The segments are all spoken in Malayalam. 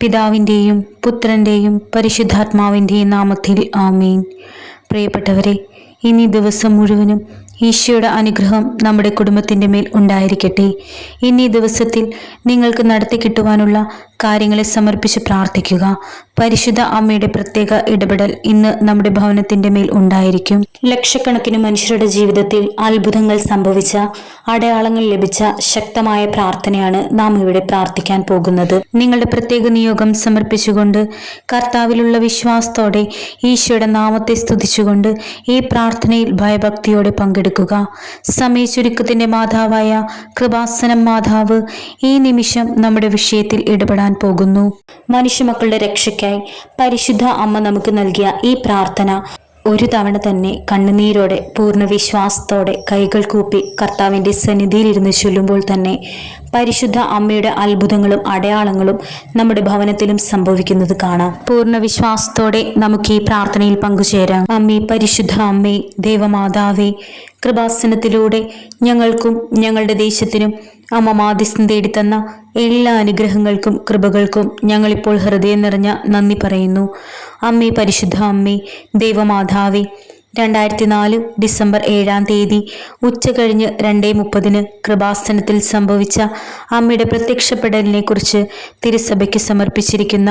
പിതാവിന്റെയും പുത്രന്റെയും പരിശുദ്ധാത്മാവിന്റെയും നാമത്തിൽ ആമീൻ. പ്രിയപ്പെട്ടവരെ ഇനി ദിവസം മുഴുവനും ഈശോയുടെ അനുഗ്രഹം നമ്മുടെ കുടുംബത്തിന്റെ മേൽ ഉണ്ടായിരിക്കട്ടെ. ഇനി ദിവസത്തിൽ നിങ്ങൾക്ക് നടത്തി കിട്ടുവാനുള്ള കാര്യങ്ങളെ സമർപ്പിച്ച് പ്രാർത്ഥിക്കുക. പരിശുദ്ധ അമ്മയുടെ പ്രത്യേക ഇടപെടൽ ഇന്ന് നമ്മുടെ ഭവനത്തിന്റെ മേൽ ഉണ്ടായിരിക്കും. ലക്ഷക്കണക്കിന് മനുഷ്യരുടെ ജീവിതത്തിൽ അത്ഭുതങ്ങൾ സംഭവിച്ച അടയാളങ്ങൾ ലഭിച്ച ശക്തമായ പ്രാർത്ഥനയാണ് നാം ഇവിടെ പ്രാർത്ഥിക്കാൻ പോകുന്നത്. നിങ്ങളുടെ പ്രത്യേക നിയോഗം സമർപ്പിച്ചുകൊണ്ട് കർത്താവിലുള്ള വിശ്വാസത്തോടെ ഈശോയുടെ നാമത്തെ സ്തുതിച്ചുകൊണ്ട് ഈ പ്രാർത്ഥനയിൽ ഭയഭക്തിയോടെ പങ്കെടുക്കുക. സമയ ചുരുക്കത്തിന്റെ മാതാവായ കൃപാസനം മാതാവ് ഈ നിമിഷം നമ്മുടെ വിഷയത്തിൽ ഇടപെടാൻ പോകുന്നു. മനുഷ്യമക്കളുടെ രക്ഷയ്ക്കായി പരിശുദ്ധ അമ്മ നമുക്ക് നൽകിയ ഈ പ്രാർത്ഥന ഒരു തവണ തന്നെ കണ്ണുനീരോടെ പൂർണ വിശ്വാസത്തോടെ കൈകൾ കൂപ്പി കർത്താവിന്റെ സന്നിധിയിലിരുന്ന് ചൊല്ലുമ്പോൾ തന്നെ പരിശുദ്ധ അമ്മയുടെ അത്ഭുതങ്ങളും അടയാളങ്ങളും നമ്മുടെ ഭവനത്തിലും സംഭവിക്കുന്നത് കാണാം. പൂർണ വിശ്വാസത്തോടെ നമുക്ക് ഈ പ്രാർത്ഥനയിൽ പങ്കുചേരാം. അമ്മേ പരിശുദ്ധ അമ്മേ ദേവമാതാവേ കൃപാസനത്തിലൂടെ ഞങ്ങൾക്കും ഞങ്ങളുടെ ദേശത്തിനും അമ്മ മാധ്യസ്ഥം തേടിത്തന്ന എല്ലാ അനുഗ്രഹങ്ങൾക്കും കൃപകൾക്കും ഞങ്ങളിപ്പോൾ ഹൃദയം നിറഞ്ഞ നന്ദി പറയുന്നു. അമ്മേ പരിശുദ്ധ അമ്മേ ദേവമാതാവേ രണ്ടായിരത്തി നാല് ഡിസംബർ ഏഴാം തീയതി ഉച്ച കഴിഞ്ഞ് രണ്ടേ മുപ്പതിന് കൃപാസനത്തിൽ സംഭവിച്ച അമ്മയുടെ പ്രത്യക്ഷപ്പെടലിനെക്കുറിച്ച് തിരുസഭയ്ക്ക് സമർപ്പിച്ചിരിക്കുന്ന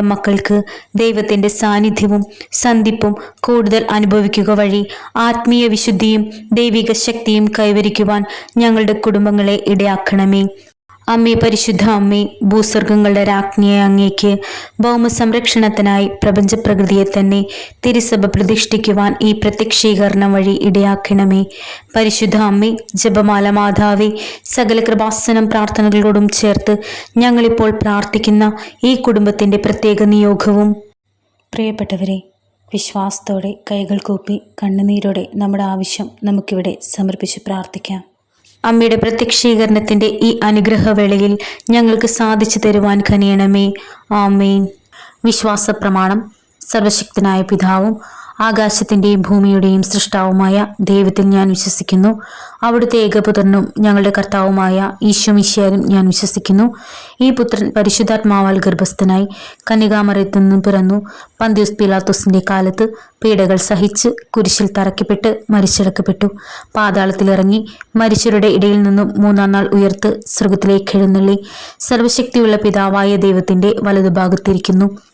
മക്കൾക്ക് ദൈവത്തിന്റെ സാന്നിധ്യവും സന്ധിപ്പും കൂടുതൽ അനുഭവിക്കുക വഴി ആത്മീയ വിശുദ്ധിയും ദൈവിക ശക്തിയും കൈവരിക്കുവാൻ ഞങ്ങളുടെ കുടുംബങ്ങളെ ഇടയാക്കണമേ. അമ്മേ പരിശുദ്ധ അമ്മേ ഭൂസ്വർഗങ്ങളുടെ രാജ്ഞിയെ അങ്ങേക്ക് ഭൗമ സംരക്ഷണത്തിനായി പ്രപഞ്ചപ്രകൃതിയെ തന്നെ തിരുസഭ പ്രതിഷ്ഠിക്കുവാൻ ഈ പ്രത്യക്ഷീകരണം വഴി ഇടയാക്കണമേ. പരിശുദ്ധ അമ്മേ ജപമാല മാതാവേ സകല കൃപാസനം പ്രാർത്ഥനകളോടും ചേർത്ത് ഞങ്ങളിപ്പോൾ പ്രാർത്ഥിക്കുന്ന ഈ കുടുംബത്തിന്റെ പ്രത്യേക നിയോഗവും പ്രിയപ്പെട്ടവരെ വിശ്വാസത്തോടെ കൈകൾ കൂപ്പി കണ്ണുനീരോടെ നമ്മുടെ ആവശ്യം നമുക്കിവിടെ സമർപ്പിച്ച് പ്രാർത്ഥിക്കാം. അമ്മയുടെ പ്രത്യക്ഷീകരണത്തിന്റെ ഈ അനുഗ്രഹവേളയിൽ ഞങ്ങൾക്ക് സാധിച്ചു തരുവാൻ കനിയണമേ. ആമേൻ. വിശ്വാസ പ്രമാണം സർവശക്തനായ പിതാവും ആകാശത്തിന്റെയും ഭൂമിയുടെയും സൃഷ്ടാവുമായ ദൈവത്തിൽ ഞാൻ വിശ്വസിക്കുന്നു. അവിടുത്തെ ഏകപുത്രനും ഞങ്ങളുടെ കർത്താവുമായ ഈശോ മിശിയാലും ഞാൻ വിശ്വസിക്കുന്നു. ഈ പുത്രൻ പരിശുദ്ധാത്മാവാൽ ഗർഭസ്ഥനായി കന്യകാമറയത്തു നിന്നും പിറന്നു. പന്തിയുസ് പിലാത്തോസിന്റെ കാലത്ത് പീഡകൾ സഹിച്ച് കുരിശിൽ തറക്കപ്പെട്ട് മരിച്ചടക്കപ്പെട്ടു. പാതാളത്തിലിറങ്ങി മരിച്ചവരുടെ ഇടയിൽ നിന്നും മൂന്നാം നാൾ ഉയർത്ത് സ്വർഗത്തിലേക്ക് എഴുന്നള്ളി. സർവശക്തിയുള്ള പിതാവായ ദൈവത്തിന്റെ വലതുഭാഗത്തിരിക്കുന്നു.